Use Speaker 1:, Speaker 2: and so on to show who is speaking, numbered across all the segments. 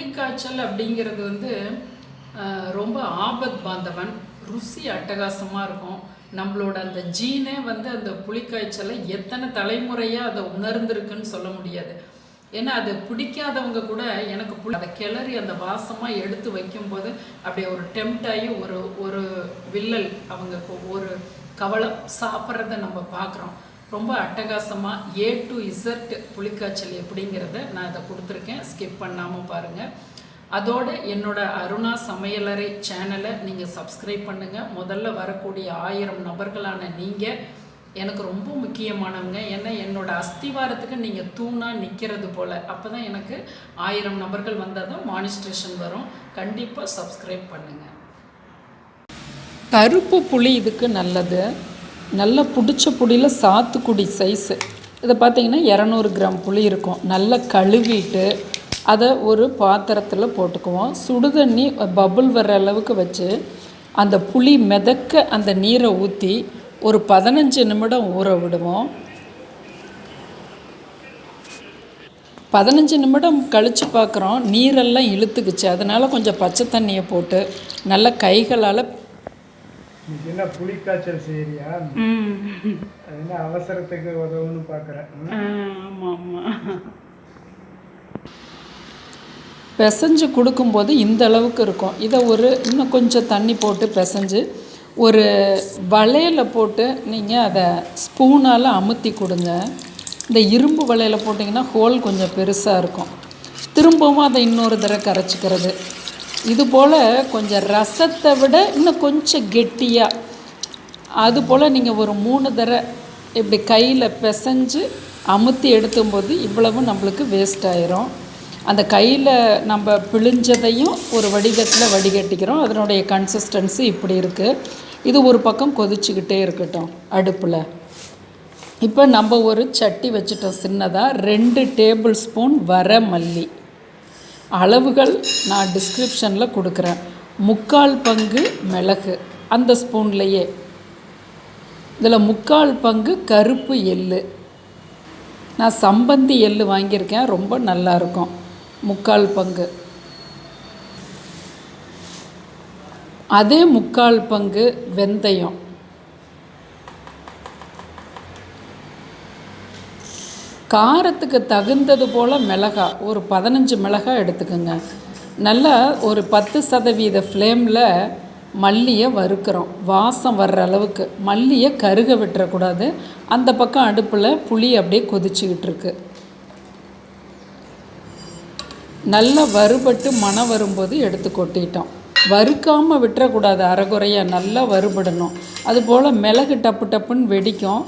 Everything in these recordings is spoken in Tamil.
Speaker 1: புலிக்காய்ச்சல் அப்படிங்கிறது வந்து ரொம்ப ஆபத் பாந்தவன். ருசி அட்டகாசமாக இருக்கும். நம்மளோட அந்த ஜீனே வந்து அந்த புலிக்காய்ச்சலை எத்தனை தலைமுறையாக அதை உணர்ந்திருக்குன்னு சொல்ல முடியாது. ஏன்னா அது பிடிக்காதவங்க கூட எனக்கு புளி அதை கிளறி அந்த வாசமாக எடுத்து வைக்கும்போது அப்படியே ஒரு டெம்ட் ஆகி ஒரு ஒரு வில்லல் அவங்க ஒரு கவலை சாப்பிட்றத நம்ம பார்க்குறோம். ரொம்ப அட்டகாசமாக ஏ டு இசட் புலிக்காய்ச்சல் எப்படிங்கிறத நான் இதை கொடுத்துருக்கேன். ஸ்கிப் பண்ணாமல் பாருங்கள் அதோடு என்னோட அருணா சமையலறை சேனலை நீங்கள் சப்ஸ்கிரைப் பண்ணுங்கள் முதல்ல வரக்கூடிய ஆயிரம் நபர்களான நீங்கள் எனக்கு ரொம்ப முக்கியமானவங்க. ஏன்னா என்னோட அஸ்திவாரத்துக்கு நீங்கள் தூணாக நிற்கிறது போல். அப்போ தான் எனக்கு ஆயிரம் நபர்கள் வந்தால் தான் மானிஸ்ட்ரேஷன் வரும். கண்டிப்பாக சப்ஸ்கிரைப் பண்ணுங்கள் கருப்பு புளி இதுக்கு நல்லது. நல்லா பிடிச்ச புளியில் சாத்துக்குடி சைஸு இதை பார்த்தீங்கன்னா இரநூறு கிராம் புளி இருக்கும். நல்லா கழுவிட்டு அதை ஒரு பாத்திரத்தில் போட்டுக்குவோம். சுடுதண்ணி பபுள் வர்ற அளவுக்கு வச்சு அந்த புளி மிதக்க அந்த நீரை ஊற்றி ஒரு பதினஞ்சு நிமிடம் ஊற விடுவோம். பதினஞ்சு நிமிடம் கழித்து பார்க்குறோம். நீரெல்லாம் இழுத்துக்குச்சு. அதனால் கொஞ்சம் பச்சை தண்ணியை போட்டு நல்லா கைகளால்
Speaker 2: என்ன புலிக்காய்ச்சல் செய்யறியா அது என்ன அவசரத்துக்கு உதவுன்னு பார்க்குறேன்
Speaker 1: ஆமாம் ஆமாம் பிசைஞ்சு கொடுக்கும்போது இந்த அளவுக்கு இருக்கும். இதை ஒரு இன்னும் கொஞ்சம் தண்ணி போட்டு பிசைஞ்சு ஒரு வளையல போட்டு நீங்கள் அதை ஸ்பூனால் அமுத்தி கொடுங்க. இந்த இரும்பு வளையல போட்டிங்கன்னா ஹோல் கொஞ்சம் பெருசாக இருக்கும். திரும்பவும் அதை இன்னொரு தடவை கரைச்சிக்கிறது. இது போல் கொஞ்சம் ரசத்தை விட இன்னும் கொஞ்சம் கெட்டியாக அது போல் நீங்கள் ஒரு மூணு தடவை இப்படி கையில் பிசைஞ்சு அமுத்தி எடுத்தும்போது இவ்வளவு நம்மளுக்கு வேஸ்ட் ஆயிரும். அந்த கையில் நம்ம பிழிஞ்சதையும் ஒரு வடிகட்டில் வடிகட்டிக்கிறோம். அதனுடைய கன்சிஸ்டன்சி இப்படி இருக்குது இது ஒரு பக்கம் கொதிச்சுக்கிட்டே இருக்கட்டும் அடுப்பில். இப்போ நம்ம ஒரு சட்டி வச்சுட்டோம் சின்னதாக ரெண்டு டேபிள் ஸ்பூன் வர மல்லி. அளவுகள் நான் டிஸ்கிரிப்ஷனில் கொடுக்குறேன். முக்கால் பங்கு மிளகு. அந்த ஸ்பூன்லேயே. இதில் முக்கால் பங்கு கருப்பு எள்ளு. நான் சம்பந்தி எள்ளு வாங்கியிருக்கேன். ரொம்ப நல்லாயிருக்கும். முக்கால் பங்கு. அதே முக்கால் பங்கு வெந்தயம். காரத்துக்கு தகுந்தது போல் மிளகா ஒரு பதினஞ்சு மிளகா எடுத்துக்கோங்க. நல்லா ஒரு பத்து சதவீத ஃப்ளேமில் மல்லியை வறுக்கிறோம். வாசம் வர்ற அளவுக்கு. மல்லியை கருக விட்டுறக்கூடாது. அந்த பக்கம் அடுப்பில் புளி அப்படியே கொதிச்சுக்கிட்டு இருக்கு. நல்லா வறுபட்டு மணம் வரும்போது எடுத்து கொட்டிட்டோம். வறுக்காமல் விட்டுறக்கூடாது. அரைகுறையாக நல்லா வறுபடணும். அதுபோல் மிளகு டப்பு டப்புன்னு வெடிக்கும்.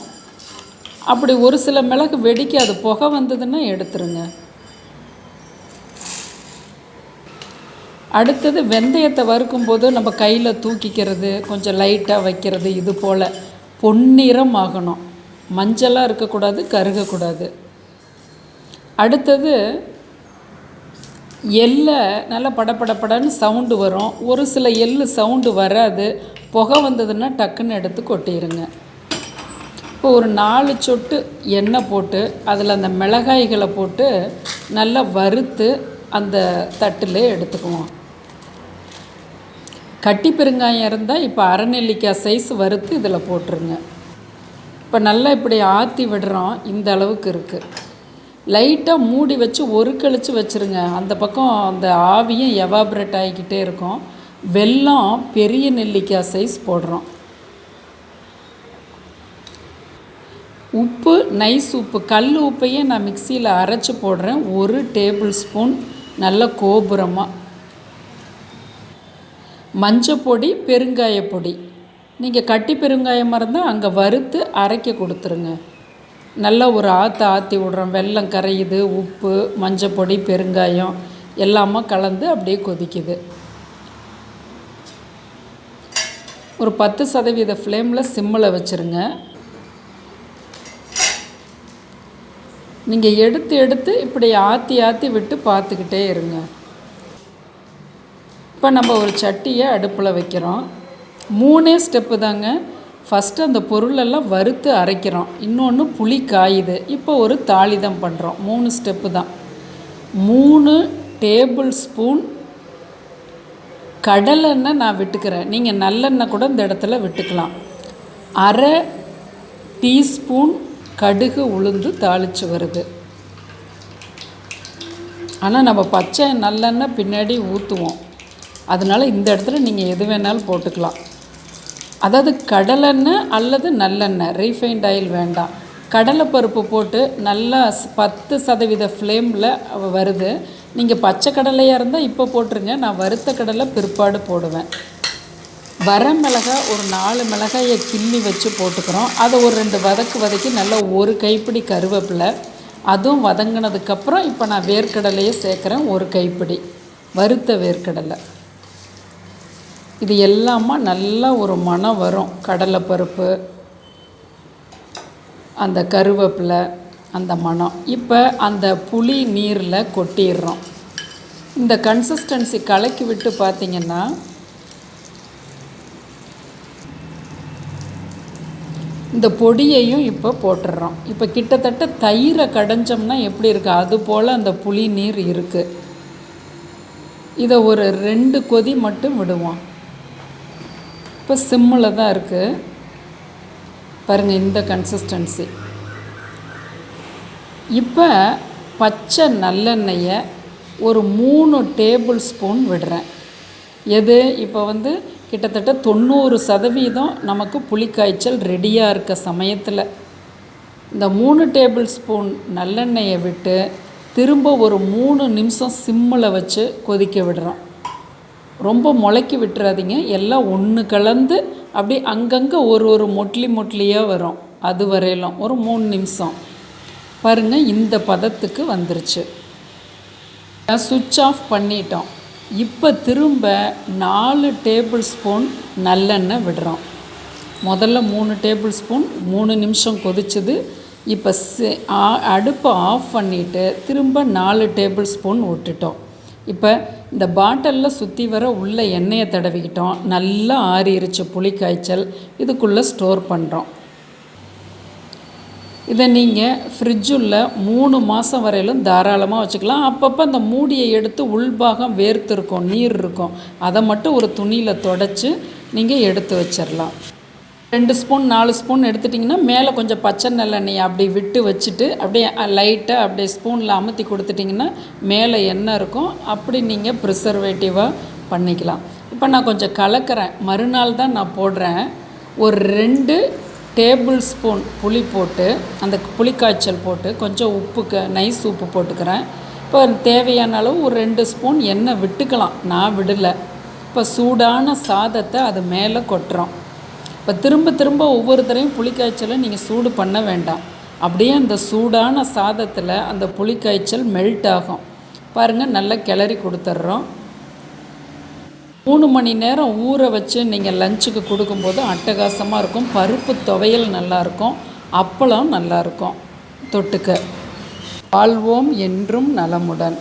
Speaker 1: அப்படி ஒரு சில மிளகு வெடிக்காது புகை வந்ததுன்னா எடுத்துருங்க. அடுத்தது வெந்தயத்தை வறுக்கும்போது நம்ம கையில் தூக்கிக்கிறது கொஞ்சம் லைட்டாக வைக்கிறது இது போல். பொன்னிறம் ஆகணும். மஞ்சளாக இருக்கக்கூடாது கருகக்கூடாது. அடுத்தது எள்ளை நல்லா படபடபடன்னு சவுண்டு வரும். ஒரு சில எள்ளு சவுண்டு வராது. புகை வந்ததுன்னா டக்குன்னு எடுத்து கொட்டிடுங்க இப்போ ஒரு நாலு சொட்டு எண்ணெய் போட்டு அதில் அந்த மிளகாய்களை போட்டு நல்லா வறுத்து அந்த தட்டில் எடுத்துக்குவோம். கட்டி பெருங்காயம் இருந்தால் இப்போ அரை நெல்லிக்காய் சைஸ் வறுத்து இதில் போட்டுருங்க. இப்போ நல்லா இப்படி ஆற்றி விடுறோம் இந்த அளவுக்கு இருக்குது லைட்டாக மூடி வச்சு ஒரு கழிச்சு வச்சுருங்க. அந்த பக்கம் அந்த ஆவியும் எவாப்ரேட் ஆகிக்கிட்டே இருக்கும். வெல்லம் பெரிய நெல்லிக்காய் சைஸ் போடுறோம். உப்பு நைஸ் உப்பு கல் உப்பையே நான் மிக்சியில் அரைச்சி போடுறேன். ஒரு டேபிள் ஸ்பூன் நல்ல கோபுரமாக மஞ்சப்பொடி பெருங்காயப்பொடி நீங்கள் கட்டி பெருங்காயமாக இருந்தால் அங்கே வறுத்து அரைக்க கொடுத்துருங்க. நல்லா ஒரு ஆற்று ஆற்றி விட்றோம் வெல்லம் கரையுது உப்பு மஞ்சப்பொடி பெருங்காயம் எல்லாமே கலந்து அப்படியே கொதிக்குது. ஒரு பத்து சதவீத ஃப்ளேமில் சிம்மில் வச்சுருங்க. நீங்கள் எடுத்து எடுத்து இப்படி ஆற்றி ஆற்றி விட்டு பார்த்துக்கிட்டே இருங்க. இப்போ நம்ம ஒரு சட்டியை அடுப்பில் வைக்கிறோம். மூணே ஸ்டெப்பு தாங்க. ஃபஸ்ட்டு அந்த பொருளெல்லாம் வறுத்து அரைக்கிறோம். இன்னொன்று புளி காயுது. இப்போ ஒரு தாளிதம் பண்ணுறோம் மூணு ஸ்டெப்பு தான். மூணு டேபிள் ஸ்பூன் கடலெண்ணெய் நான் விட்டுக்கிறேன். நீங்கள் நல்லெண்ணெய் கூட இந்த இடத்துல விட்டுக்கலாம். அரை டீஸ்பூன் கடுகு உளுந்து தாளித்து வருது. ஆனால் நம்ம பச்சை நல்லெண்ணெய் பின்னாடி ஊற்றுவோம் அதனால் இந்த இடத்துல நீங்கள் எது வேணாலும் போட்டுக்கலாம். அதாவது கடலெண்ணெய் அல்லது நல்லெண்ணெய் ரீஃபைண்ட் ஆயில் வேண்டாம். கடலைப்பருப்பு போட்டு நல்லா பத்து சதவீத ஃப்ளேமில் வருது. நீங்கள் பச்சை கடலையாக இருந்தால் இப்போ போட்டுருங்க. நான் வறுத்த கடலை பிற்பாடு போடுவேன். வர மிளகாய் ஒரு நாலு மிளகாயை கிள்ளி வச்சு போட்டுக்கிறோம். அதை ஒரு ரெண்டு வதக்கு வதக்கி நல்லா ஒரு கைப்பிடி கருவேப்பிலை அதுவும் வதங்கினதுக்கப்புறம் இப்போ நான் வேர்க்கடலையை சேர்க்குறேன் ஒரு கைப்பிடி வறுத்த வேர்க்கடலை. இது எல்லாமா நல்லா ஒரு மணம் வரும். கடலைப்பருப்பு அந்த கருவேப்பிலை அந்த மணம். இப்போ அந்த புளி நீரில் கொட்டிடுறோம். இந்த கன்சிஸ்டன்சி கலக்கி விட்டு பார்த்தீங்கன்னா இந்த பொடியையும் இப்போ போட்டுடுறோம். இப்போ கிட்டத்தட்ட தயிரை கடைஞ்சோம்னா எப்படி இருக்குது அது போல் அந்த புளி நீர் இருக்குது இதை ஒரு ரெண்டு கொதி மட்டும் விடுவோம். இப்போ சிம்மில் தான் இருக்குது பாருங்கள் இந்த கன்சிஸ்டன்சி இப்போ பச்சை நல்லெண்ணெயை ஒரு மூணு டேபிள் ஸ்பூன் விடுறேன். எது? இப்போ வந்து கிட்டத்தட்ட தொண்ணூறு சதவீதம் நமக்கு புளிக்காய்ச்சல் ரெடியாக இருக்க சமயத்தில். இந்த மூணு டேபிள் ஸ்பூன் நல்லெண்ணெயை விட்டு திரும்ப ஒரு மூணு நிமிஷம் சிம்மில் வச்சு கொதிக்க விடுறோம். ரொம்ப முளைக்கி விட்டுறாதீங்க. எல்லாம் ஒன்று கலந்து அப்படியே அங்கங்கே ஒரு ஒரு மொட்லி மொட்லியாக வரும். அது வரையிலும் ஒரு மூணு நிமிஷம். பாருங்கள் இந்த பதத்துக்கு வந்துருச்சு. சுவிட்ச் ஆஃப் பண்ணிட்டோம். இப்போ திரும்ப நாலு டேபிள் ஸ்பூன் நல்லெண்ணெய் விடுறோம். முதல்ல மூணு டேபிள் ஸ்பூன் மூணு நிமிஷம் கொதிச்சது. இப்போ அடுப்பை ஆஃப் பண்ணிவிட்டு திரும்ப நாலு டேபிள் ஸ்பூன் விட்டுட்டோம். இப்போ இந்த பாட்டிலில் சுற்றி வர உள்ள எண்ணெயை தடவிக்கிட்டோம். நல்லா ஆறிருச்சு புளி காய்ச்சல் இதுக்குள்ளே ஸ்டோர் பண்ணுறோம் இதை நீங்கள் ஃப்ரிட்ஜுள்ள மூணு மாதம் வரையிலும் தாராளமாக வச்சுக்கலாம். அப்பப்போ அந்த மூடியை எடுத்து உள்பாகம் வேர்த்து இருக்கும் நீர் இருக்கும் அதை மட்டும் ஒரு துணியில் தொடச்சி நீங்கள் எடுத்து வச்சிடலாம் ரெண்டு ஸ்பூன் நாலு ஸ்பூன் எடுத்துட்டிங்கன்னா மேலே கொஞ்சம் பச்சை நல்லெண்ணெய் அப்படி விட்டு வச்சுட்டு அப்படியே லைட்டாக அப்படியே ஸ்பூனில் அமுத்தி கொடுத்துட்டிங்கன்னா மேலே எண்ணெய் இருக்கும். அப்படி நீங்கள் ப்ரிசர்வேட்டிவாக பண்ணிக்கலாம். இப்போ நான் கொஞ்சம் கலக்கிறேன். மறுநாள் தான் நான் போடுறேன். ஒரு ரெண்டு டேபிள் ஸ்பூன் புளி போட்டு அந்த புளிக்காய்ச்சல் போட்டு கொஞ்சம் உப்புக்கு நைஸ் உப்பு போட்டுக்கிறேன். இப்போ தேவையான அளவு ஒரு ரெண்டு ஸ்பூன் எண்ணெய் விட்டுக்கலாம். நான் விடலை. இப்போ சூடான சாதத்தை அது மேலே கொட்டுறோம். இப்போ திரும்ப திரும்ப ஒவ்வொரு தரையும் புளிக்காய்ச்சலை நீங்கள் சூடு பண்ண வேண்டாம். அப்படியே அந்த சூடான சாதத்தில் அந்த புளிக்காய்ச்சல் மெல்ட் ஆகும். பாருங்கள் நல்லா கிளறி கொடுத்துட்றோம். மூணு மணி நேரம் ஊற வச்சு நீங்கள் லஞ்சுக்கு கொடுக்கும்போது அட்டகாசமாக இருக்கும். பருப்பு துவையல் நல்லாயிருக்கும் அப்பளம் நல்லாயிருக்கும் தொட்டுக்க. வாழ்வோம் என்றும் நலமுடன்.